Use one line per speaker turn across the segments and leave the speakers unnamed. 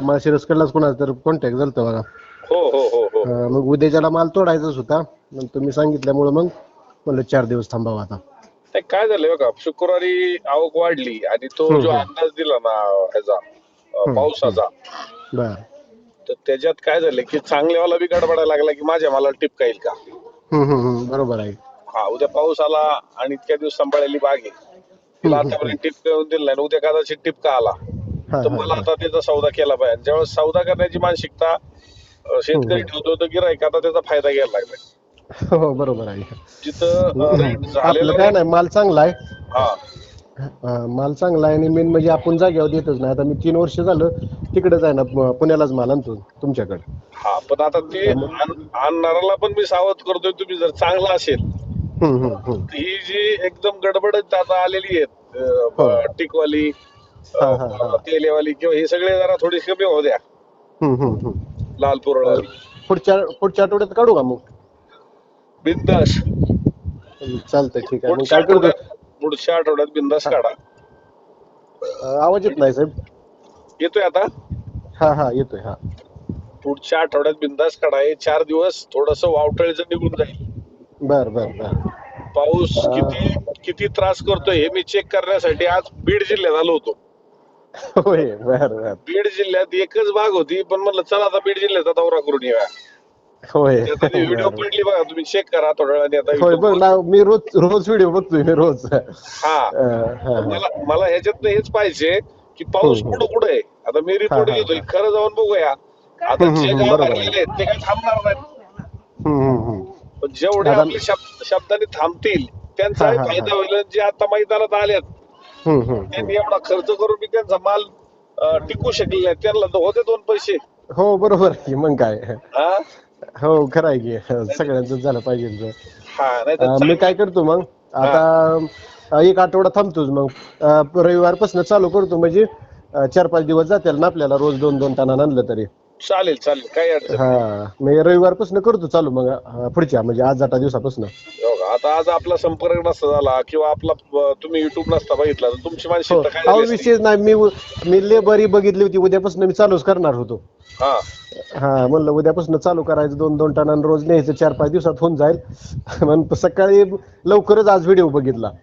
माळशिरसकडलाच कोणाचा तर कॉन्टॅक्ट झालता बघा.
हो हो हो हो.
अं, मग उद्याच्याला माल तोडायचाच होता. मग तुम्ही सांगितल्यामुळं मग म्हणलं चार दिवस थांबावा आता.
नाही काय झालंय बघा शुक्रवारी आवक वाढली आणि तो जो. अंदाज दिला ना ह्याचा अं, पावसाचा
बर.
तर त्याच्यात काय झालं की चांगल्यावाला बी गडबडायला लागला की माझ्या मला टिपका येईल का?
हम्म, हम्म, हम्म, बरोबर आहे.
हा उद्या पाऊस आला आणि इतक्या दिवस सांभाळलेली बाग आहे. तिला आतापर्यंत टिपका येऊन दिला नाही उद्या कदाचित टिपका आला. तर
हा,
मला
हा.
आता त्याचा सौदा केला पाहिजे. ज्यावेळेस सौदा करण्याची मानसिकता शेतकरी
हम्म.
ठेवतो तर गिराईक आता त्याचा फायदा घ्यायला लागलाय
हो बरोबर आहे. आपलं काय नाही माल चांगला आहे.
हा.
हा, माल चांगला आहे आणि मेन म्हणजे आपण जागेवर देतच नाही. आता मी तीन वर्ष झालं तिकडेच आहे ना पुण्यालाच माल आणतो तुमच्याकडे.
हा पण आता ते आण- आणणाऱ्याला पण मी सावध करतोय तुम्ही जर चांगला असेल. ही जी एकदम गडबड आता आलेली आहेत अं,
हो.
टिकवाली
हा, हा, हा.
तेलेवाली किंवा हे सगळे जरा थोडी कमी होऊ द्या.
हम्म, हम्म, हम्म.
लाल पुरळवाली
पुढच्या पुढच्या आठवड्यात काढू का मग?
बिंदास.
चालतंय ठीक आहे. मग
पुढच्या
काय करतो
आठवड्यात पुढच्या आठवड्यात बिंदास काढा.
अं, आवाज येत नाही साहेब.
येतोय आता?
हा हा येतोय हा.
पुढच्या आठवड्यात बिंदास काढा. हे चार दिवस थोडस वावटळीचं निघून जाईल.
बर बर बर.
पाऊस
हा.
किती किती त्रास करतोय हे मी चेक करण्यासाठी आज बीड जिल्ह्यात आलो होतो.
होय बर बर
बीड जिल्ह्यात एकच बाग होती पण म्हणलं चला आता बीड जिल्ह्याचा दौरा करून येऊया
होय
व्हिडिओ
बर.
पडली बघा तुम्ही चेक करा थोड्या वेळाने आता
होय
YouTube
बघ ना मी रोज रोज व्हिडिओ बघतोय मी रोज
हा
अं, हा, हा.
मला मला ह्याच्यात हेच पाहिजे की पाऊस
हम्म,
कुठं कुठं आहे आता मी रिपोर्ट
हा, हा,
घेतोय
हा.
खरं जाऊन बघूया आता
हम्म,
जे
हम्म,
गाव
बरोबर आहे.
लागलेले आहेत ते काही थांबणार नाहीत
हम्म, हम्म, हम्म.
पण जेवढे
आता-
शब्दाने थांबतील त्यांचा
हा, हा, हा.
फायदा होईल जे आता मैदानात
हम्म,
त्यांनी. एवढा खर्च करून मी त्यांचा माल अं, टिकू शकले नाही. त्यांना तर होते दोन पैसे.
हो बरोबर आहे की, मग काय?
हा?
हो खरं आहे की. सगळ्यांचं झालं पाहिजे
हा नाही
अं, मी काय करतो मग? आता अं, एक आठवडा थांबतोच मग. रविवारपासून चालू करतो. म्हणजे अं, चार पाच दिवस जातील ना आपल्याला रोज दोन दोन टनानं आणलं तरी.
चालेल चालेल काही अडचण नाही.
हा मी रविवारपासून करतो चालू मग पुढच्या म्हणजे आज आठ दिवसापासून
हो का? आता आज आपला संपर्क नसता झाला किंवा आपला अं, तुम्ही युट्यूब नसता बघितला तर तुमची
हो
मानसिकता काय
अहो
झाली असती?
विशेष नाही मी मी लेबरी बघितली होती उद्यापासून मी चालूच करणार होतो
हा
हा म्हणलं उद्यापासून चालू करायचं दोन दोन टनानं रोज न्यायचं चार पाच दिवसात होऊन जाईल मग सकाळी लवकरच आज व्हिडिओ बघितला
हा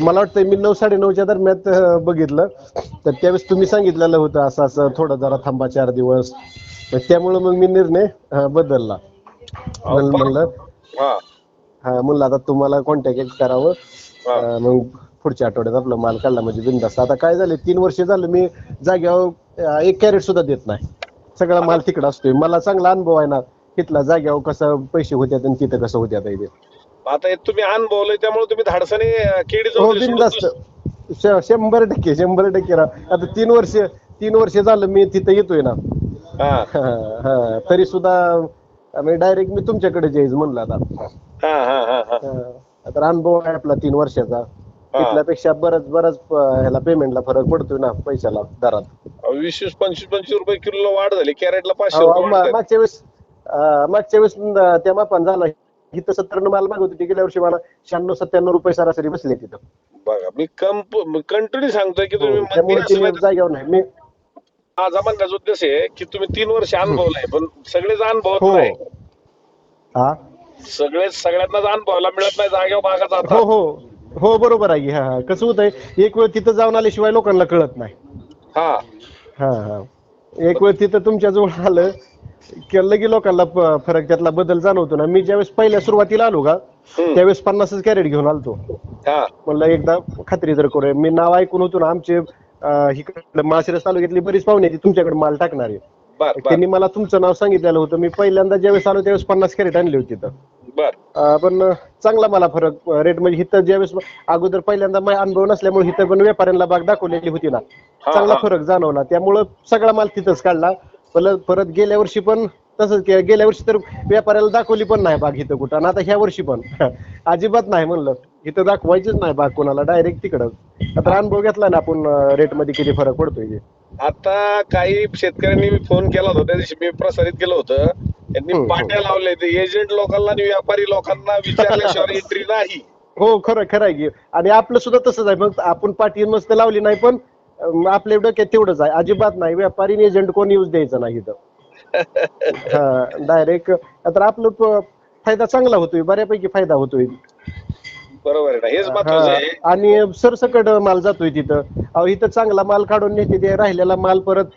मला वाटतं मी नऊ साडे नऊच्या दरम्यान बघितलं. तर त्यावेळेस तुम्ही सांगितलेलं होतं असं असं थोडं जरा थांबा चार दिवस. त्यामुळं मग मी निर्णय बदलला. म्हणलं
हा.
म्हणलं आता तुम्हाला कॉन्टॅक्ट करावं. मग पुढच्या आठवड्यात आपला माल काढला म्हणजे बिंदास्त. आता काय झालं तीन वर्ष झालं मी जाग्यावर एक कॅरेट सुद्धा देत नाही. सगळा माल तिकडं असतोय. मला चांगला अनुभव आहे ना तिथला जाग्यावर कसं पैसे होत्यात आणि तिथं कसं होत्यात
आता हे तुम्ही अनुभवलंय त्यामुळे तुम्ही धाडसाने केडी
हो
जाऊन
बिनधास्त श- शंभर टक्के शंभर टक्के राव. आता तीन वर्ष तीन वर्ष झालं मी तिथं येतोय ना.
हा.
हा, हा. तरी सुद्धा मी डायरेक्ट मी तुमच्याकडे जायचं म्हणलं आता.
हा हा हा हा.
हा. आता अनुभव आहे आपला तीन वर्षाचा. तिथल्यापेक्षा बरंच बरंच प- ह्याला पेमेंटला फरक पडतोय ना पैशाला दरात.
वीस वीस पंचवीस पंचवीस रुपये किलोला वाढ झाली कॅरेटला पाचशे
अहो,
रुपये
मा-
वाढ झाली.
मागच्या वेळेस अं, मागच्या वेळेस त्या मापान झाला इथं सत्तर माल मागत होती गेल्या वर्षी मला शहाण्णव सत्त्याण्णव रुपये सरासरी बसले तिथं.
बघा मी कंप कंटिन्यू सांगतोय की तुम्ही
हो, त्यामुळे
नाही.
जागेवर नाही. मी
माझा म्हणण्याचा उद्देश आहे की तुम्ही तीन वर्ष अनुभवलाय पण सगळेच अनुभवत
हो.
नाही.
हा?
सगळेच सगळ्यांनाच अनुभवायला मिळत नाही जागेवर भागात
हो हो. हो बरोबर आहे हा हा. कसं होत आहे एक वेळ तिथं जाऊन आल्याशिवाय लोकांना कळत नाही.
हा.
हा हा. एक वेळ तिथं तुमच्या जवळ आलं की लगे लोकांना प- फरक त्यातला बदल जाणवतो ना. मी ज्यावेळेस पहिल्या सुरुवातीला आलो का
हम्म.
त्यावेळेस पन्नासच कॅरेट घेऊन आलतो.
हा.
म्हणलं एकदा खात्री जर करूया. मी नाव ऐकून होतो ना आमचे अं, इकडे माळशिरस तालुक्यातली बरीच पाहुणे आहेत, ती तुमच्याकडे माल टाकणारे
बर बर.
त्यांनी मला तुमचं नाव सांगितलेलं होतं. मी पहिल्यांदा ज्यावेळेस आलो त्यावेळेस पन्नास कॅरेट आणली होती
बर.
अं, पण चांगला मला फरक रेट म्हणजे इथं ज्यावेळेस अगोदर पहिल्यांदा माझा अनुभव नसल्यामुळे इथं पण व्यापाऱ्यांना बाग दाखवलेली होती ना.
हा,
चांगला
हा.
फरक जाणवला. त्यामुळं सगळा माल तिथंच काढला. परत परत गेल्या वर्षी पण तसंच गेल्या वर्षी तर व्यापाऱ्याला दाखवली पण नाही बाग इथं कुठं. आणि आता ह्या वर्षी पण. अजिबात नाही म्हणलं. इथं दाखवायचीच नाही बाग कोणाला. डायरेक्ट तिकडं. आता अनुभव घेतला ना आपण रेटमध्ये किती फरक पडतोय ते.
आता काही शेतकऱ्यांनी मी फोन केला होता. त्या दिवशी मी प्रसारित केलं होतं. त्यांनी
हम्म,
पाट्या लावले ते एजंट लोकांना आणि व्यापारी लोकांना विचारल्याशिवाय एंट्री नाही.
हो खरं खरं आहे की. आणि आपलं सुद्धा तसंच आहे. फक्त आपण पाठी मस्त लावली नाही पण आपल्या डोक्यात तेवढंच आहे. अजिबात नाही. व्यापारी एजंट कोण यूज द्यायचं नाही इथं. हा डायरेक्ट तर आपलं फायदा चांगला होतोय. बऱ्यापैकी फायदा होतोय.
बरोबर आहे
हा, आणि सरसकट माल जातोय तिथं. अहो इथं चांगला माल काढून नेते ते राहिलेला माल परत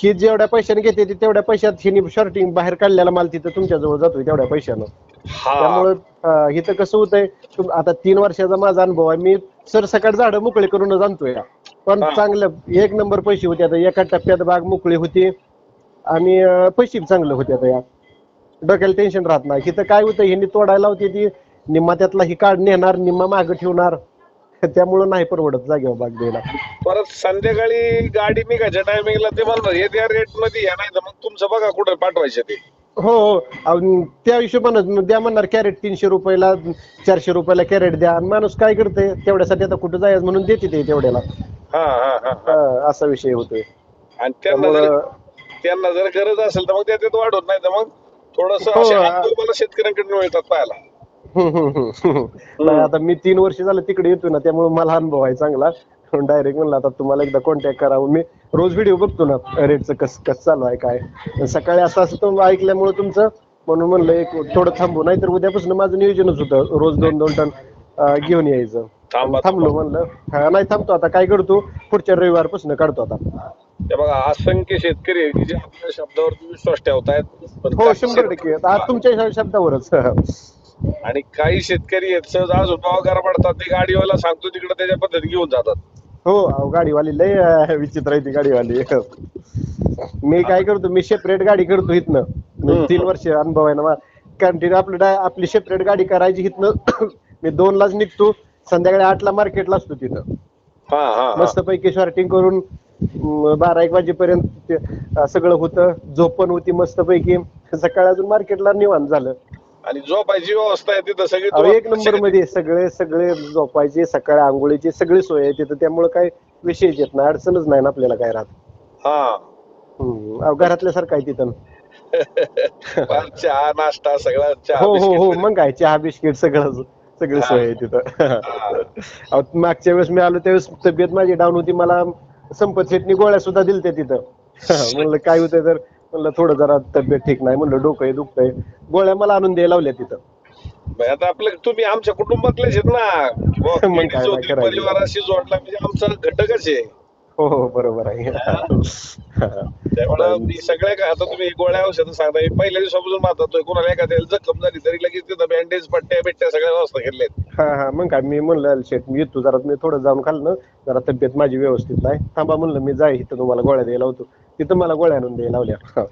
ही जेवढ्या पैशाने घेते ते तेवढ्या पैशात हिनी शॉर्टिंग बाहेर काढलेला माल तिथं तुमच्या जवळ जातोय तेवढ्या पैशानं. त्यामुळं इथं कसं होतंय आता तीन वर्षाचा माझा अनुभव आहे. मी सरसकट झाडं मोकळे करूनच आणतोय. पण
हा.
चांगलं एक नंबर पैसे होते आता. एका टप्प्यात बाग मोकळी होती आणि अं, पैसे बी चांगले होते आता या. डोक्याला टेन्शन राहत नाही. इथं काय होतं ह्यांनी तोडायला होती ती निम्मा त्यातला ही काढ नेणार निम्मा मागं ठेवणार. त्यामुळं नाही परवडत जागेवर बाग द्यायला.
परत संध्याकाळी गाडी निघायच्या टायमिंगला ते म्हणणार हे त्या रेटमध्ये या नाही तर मग तुमचं बघा कुठं पाठवायचं ते.
हो हो. त्या हिशोबानं द्या म्हणणार कॅरेट तीनशे रुपयाला चारशे रुपयाला कॅरेट द्या. आणि माणूस काय करते तेवढ्यासाठी आता कुठं जायचं म्हणून देते ते तेवढ्याला.
हा हा हा हा.
हा, असा विषय होतोय.
आणि त्यांना जर
त्यामुळं
त्यांना जर गरज असेल तर मग त्याच्यात वाढवत नाही तर मग थोडस
हो,
असे मला शेतकऱ्यांकडून मिळतात पाहायला.
हम्म, हम्म, हम्म. नाही आता मी तीन वर्ष झालं तिकडे येतोय ना त्यामुळे मला अनुभव आहे चांगला. डायरेक्ट म्हणलं आता तुम्हाला एकदा कॉन्टॅक्ट करावं. मी रोज व्हिडिओ बघतो ना रेटचं कस कसं चालू आहे काय? सकाळी असं असं तुम्ही ऐकल्यामुळे तुमचं म्हणून म्हणलं एक थोडं थांबू. नाहीतर उद्यापासून माझं नियोजनच होतं. रोज दोन दोन टन अं, घेऊन यायचं.
थांबा
थांबलो म्हणलं. हा नाही थांबतो आता. काय करतो? पुढच्या रविवारपासून काढतो आता.
ते बघा असंख्य शेतकरी आहेत की जे आपल्या शब्दावरती विश्वास ठेवतायत पण
हो
काही
शंभर टक्के. आता तुमच्या शब्दावरच.
आणि काही शेतकरी आहेत सहज आज उपवागार पडतात ते गाडीवाला सांगतो तिकडे त्याच्या पद्धती घेऊन जातात.
हो अहो, गाडीवाली लय अं, विचित्र आहे ती गाडीवाली. मी काय करतो मी सेपरेट गाडी करतो इथनं. मी
हम्म.
तीन वर्ष अनुभव आहे ना कंटिन्यू आपलं आपली सेपरेट गाडी करायची इथनं. मी दोन लाच निघतो. संध्याकाळी आठला मार्केटला असतो तिथं.
हा हा हा.
मस्त पैकी शॉर्टिंग करून अं, बारा एक वाजेपर्यंत ते, सगळं होतं. झोप पण होती मस्त पैकी सकाळी अजून मार्केटला निवांत झालं.
आणि झोपायची व्यवस्था आहे तिथं सगळी.
अहो, एक
तुम्हाला-
नंबरमध्ये सगळे सगळे झोपायचे सकाळी आंघोळीची सगळी सोय आहे तिथं. त्यामुळे काय विषयच येत नाही. अडचणच नाही ना आपल्याला काय राहत.
हा.
हम्म. अहो, घरातल्यासारखं आहे तिथं.
फार चहा नाश्ता सगळा चहा
हो हो हो.
बिस्किट
मग काय? चहा बिस्किट सगळं सगळी सोय आहे तिथं. मागच्या वेळेस मी आलो त्यावेळेस तब्येत माझी डाऊन होती मला संपत शेटनी गोळ्या सुद्धा दिलत्या तिथं. म्हणलं काय होतंय तर? म्हणलं थोडं जरा तब्येत ठीक नाही. म्हणलं डोकं दुखतंय. गोळ्या मला आणून द्यायला लावल्या तिथं.
आता आपलं तुम्ही आमच्या कुटुंबातलेच आहेत ना? परिवाराशी जोडला म्हणजे आमचा घटकच आहे.
हो हो बरोबर आहे.
त्यामुळे मी सगळ्या काय आता तुम्ही गोळ्या औषधं सांगता मी पहिल्या दिवसापासून मारतोय कोणाला एखाद्याला जखम झाली तरी लगेच तिथं बँडेज पट्ट्या बिट्ट्या सगळ्या व्यवस्था केल्या आहेत
हा हा. मग काय मी म्हणलं शेट मी येतो. जरा मी थोडं जाऊन खाल्लं. जरा तब्येत माझी व्यवस्थित नाही. थांबा म्हणलं मी जाई इथं. तुम्हाला गोळ्या द्यायला होतो तिथं मला गोळ्या आणून द्यायला लावल्या.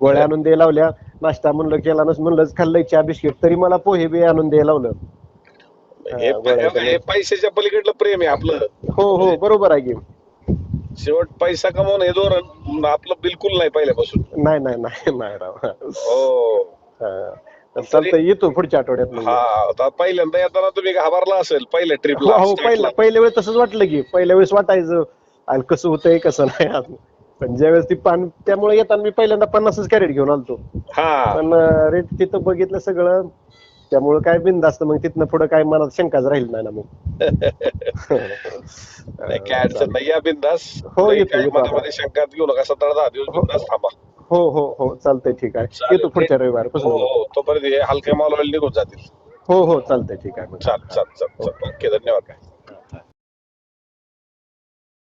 गोळ्या आणून द्यायला लावल्या. नाश्ता म्हणलं केला नस म्हणलं खाल्लंय. चहा बिस्किट तरी मला पोहे बी आणून द्यायला लावलं.
हे पैशाच्या पलीकडलं प्रेम आहे आपलं.
हो हो. बरोबर आहे की.
शेवट पैसा कमवणं हे धोरण आपलं बिलकुल नाही पहिल्यापासून
नाही नाही नाही नाही राव
हो
हा. तर चालतंय येतो पुढच्या आठवड्यात मग.
हा आता पहिल्यांदा येताना तुम्ही घाबरला असेल पहिल्या
हो
ट्रिपला
हो पहिल्या पहिल्या वेळेस तसंच वाटलं की पहिल्या वेळेस वाटायचं आणि कसं होतंय कसं नाही आज. पण ज्यावेळेस ती पान त्यामुळे येताना मी पहिल्यांदा पन्नासच कॅरेट घेऊन आलतो
हा
पण रेट तिथं बघितलं सगळं त्यामुळे काय बिंदास्त मग तिथनं पुढे काय मनात शंकाच राहील नाही ना मग.
काय अडचण नाही या बिंदास
हो,
काय. मनामध्ये शंकात घेऊ नका सतरा दहा दिवस बिंदास थांबा.
हो हो हो चालतंय ठीक आहे. येतो पुढच्या रविवार
हो हो तोपर्यंत हे हलक्या मालवाले निघून जातील.
हो हो चालतंय ठीक आहे. मग.
चाल चाल चाल ओके धन्यवाद.